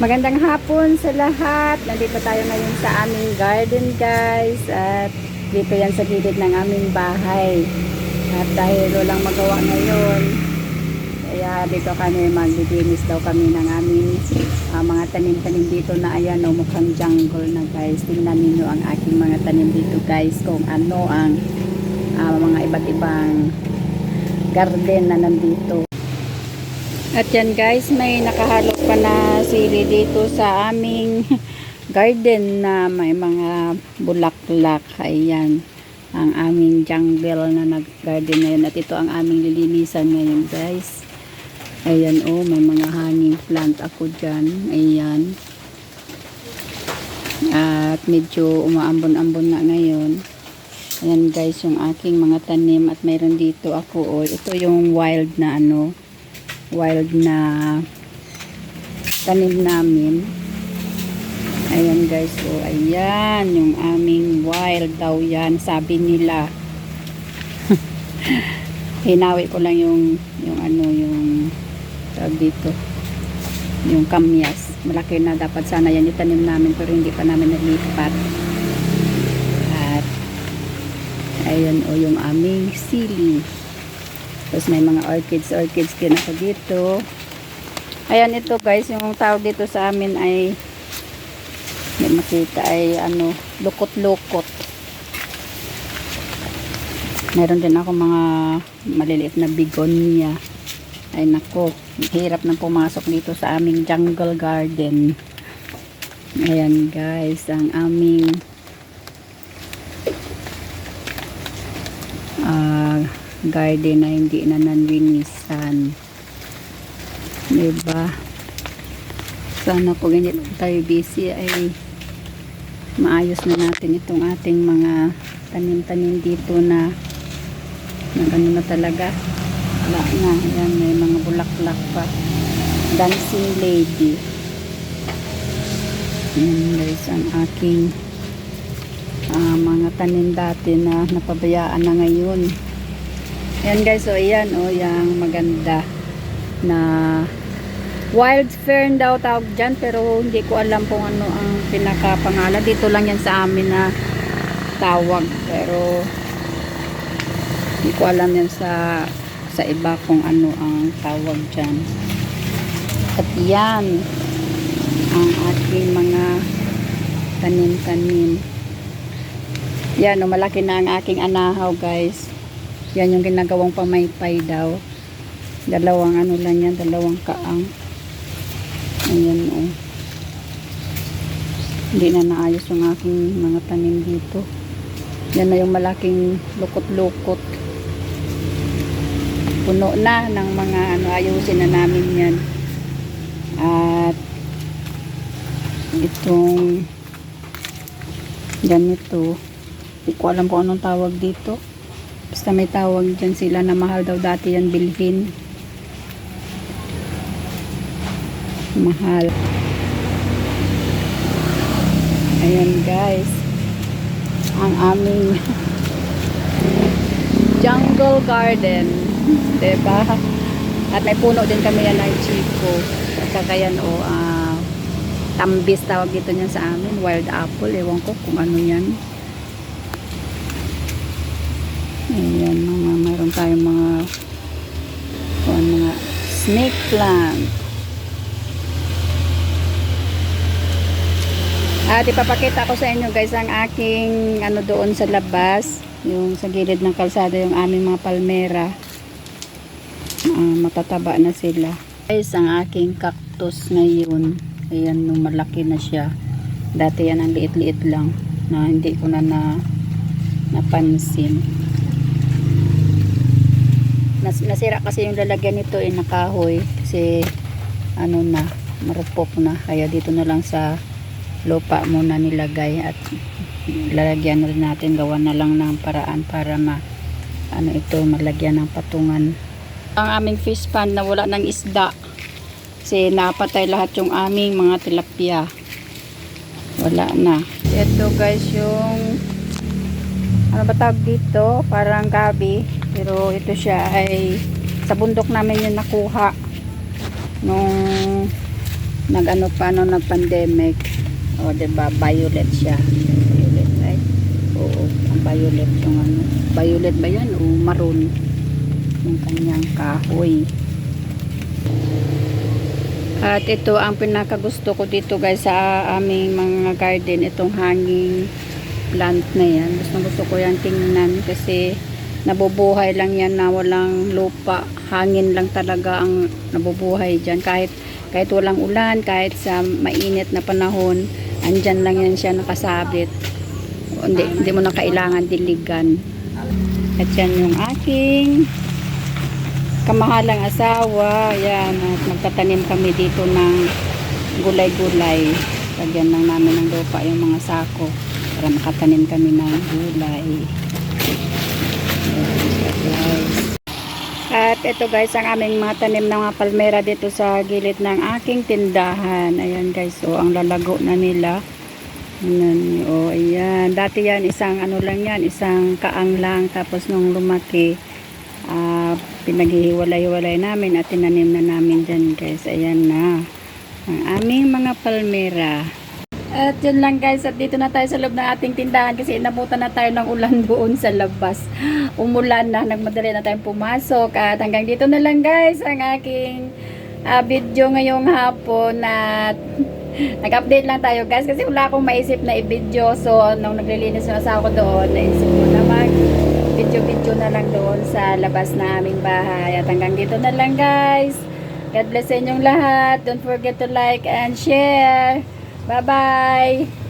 Magandang hapon sa lahat. Nandito tayo ngayon sa aming garden guys. At dito yan sa gilid ng aming bahay. At dahil walang magawa ngayon, kaya dito kami maglilinis daw kami ng aming ah, mga tanim-tanim dito na ayan o mukhang jungle na guys. Tingnan ninyo ang aking mga tanim dito guys kung ano ang ah, mga iba't ibang garden na nandito. At yan guys, may nakahalo pa na sili dito sa aming garden na may mga bulaklak. Ayan, ang aming jungle na nag-garden ngayon. At ito ang aming lilinisan ngayon guys. Ayan oh, may mga hanging plant ako dyan. Ayan. At medyo umaambon-ambon na ngayon. Ayan guys, yung aking mga tanim. At mayroon dito ako oh, ito yung wild na ano, wild na tanim namin. Ayan guys, so ayan yung aming wild daw yan, sabi nila. Hinawi ko lang yung yung ano yung dito. Yung kamyas. Malaki na dapat sana yan itanim namin pero hindi pa namin nalipat. At ayan o yung aming sili. Tapos may mga orchids, orchids din ako dito. Ayan ito guys, yung tawag dito sa amin ay may makita ay ano, lukot-lukot. Meron din ako mga maliliit na bigonia. Ay nako, hirap na pumasok dito sa aming jungle garden. Ayan guys, ang aming ah garden na hindi na nanlinisan. Diba? Sana po ganyan tayo busy ay maayos na natin itong ating mga tanim-tanim dito na na ano na talaga. Wala na. Ayan, may mga bulaklak pa. Dancing lady. Ayan guys, ang aking ah, mga tanim dati na napabayaan na ngayon. Ayan guys, so ayan, oh, yung maganda na wild fern daw tawag dyan, pero hindi ko alam kung ano ang pinakapangalan. Dito lang yan sa amin na tawag, pero hindi ko alam yan sa sa iba kung ano ang tawag dyan. At yan ang aking mga tanim-tanim. Yan, oh, malaki na ang aking anahaw guys. Yan yung ginagawang pamaypay daw. Dalawang ano lang yan, dalawang kaang. Ayan o. Oh. Hindi na naayos yung aking mga tanim dito. Yan na yung malaking lukot-lukot. Puno na ng mga ano, ayusin na namin yan. At itong ganito. Hindi ko alam kung anong tawag dito. Basta may tawag dyan sila na mahal daw dati yan bilhin. Mahal. Ayan guys. Ang aming jungle garden. Diba? At may puno din kami yan ng chico. At saka yan o ah, tambis tawag dito niyan sa amin. Wild apple. Ewan ko kung ano yan. Ayan, mga mayroon tayong mga kung mga snake plant. At ipapakita ko sa inyo guys ang aking ano doon sa labas, yung sa gilid ng kalsada yung aming mga palmera. Ah, matataba na sila. Guys, ang aking cactus ngayon, ayan nung malaki na siya. Dati yan ang liit-liit lang na hindi ko na, na napansin. Nas, nasira kasi yung lalagyan nito ay nakahoy kasi ano na marupok na kaya dito na lang sa lupa muna nilagay at lalagyan rin natin. Gawa na lang ng paraan para ma ano ito malagyan ng patungan. Ang aming fish pond na wala ng isda. Kasi napatay lahat yung aming mga tilapia. Wala na. Ito guys yung ano ba tawag dito? Parang gabi. Pero ito siya ay sa bundok namin yung nakuha. Nung nag-ano pa no nag-pandemic. O, di ba Violet siya. Violet, right? Oo, ang violet yung ano. Violet ba yan? O maroon? Yung kanyang kahoy. At ito ang pinakagusto ko dito guys sa aming mga garden. Itong hanging plant na yan. Gusto gusto ko yan tingnan kasi nabubuhay lang yan na walang lupa. Hangin lang talaga ang nabubuhay dyan. Kahit, kahit walang ulan, kahit sa mainit na panahon, andyan lang yan siya nakasabit. Hindi, hindi mo na kailangan diligan. At yan yung aking kamahalang asawa. Yan, at magtatanim kami dito ng gulay-gulay. Lagyan lang namin ng lupa yung mga sako para makatanim kami ng gulay. Guys. At ito guys, ang aming mga tanim ng mga palmera dito sa gilid ng aking tindahan. Ayan guys, oh, ang lalago na nila. Ayan, oh, ayan. Dati yan, isang ano lang yan, isang kaang lang. Tapos nung lumaki, ah, pinaghihiwalay-hiwalay namin at tinanim na namin dyan guys. Ayan na. Ang aming mga palmera. At yun lang guys, at dito na tayo sa loob ng ating tindahan kasi inabutan na tayo ng ulan doon sa labas. Umulan na, nagmadali na tayong pumasok. At hanggang dito na lang guys ang aking ah, video ngayong hapon at nag-update lang tayo guys kasi wala akong maisip na i-video. So, nung naglilinis yung asawa ko doon, naisip ko na mag video-video na lang doon sa labas na aming bahay. At hanggang dito na lang guys. God bless sa inyong lahat. Don't forget to like and share. Bye-bye!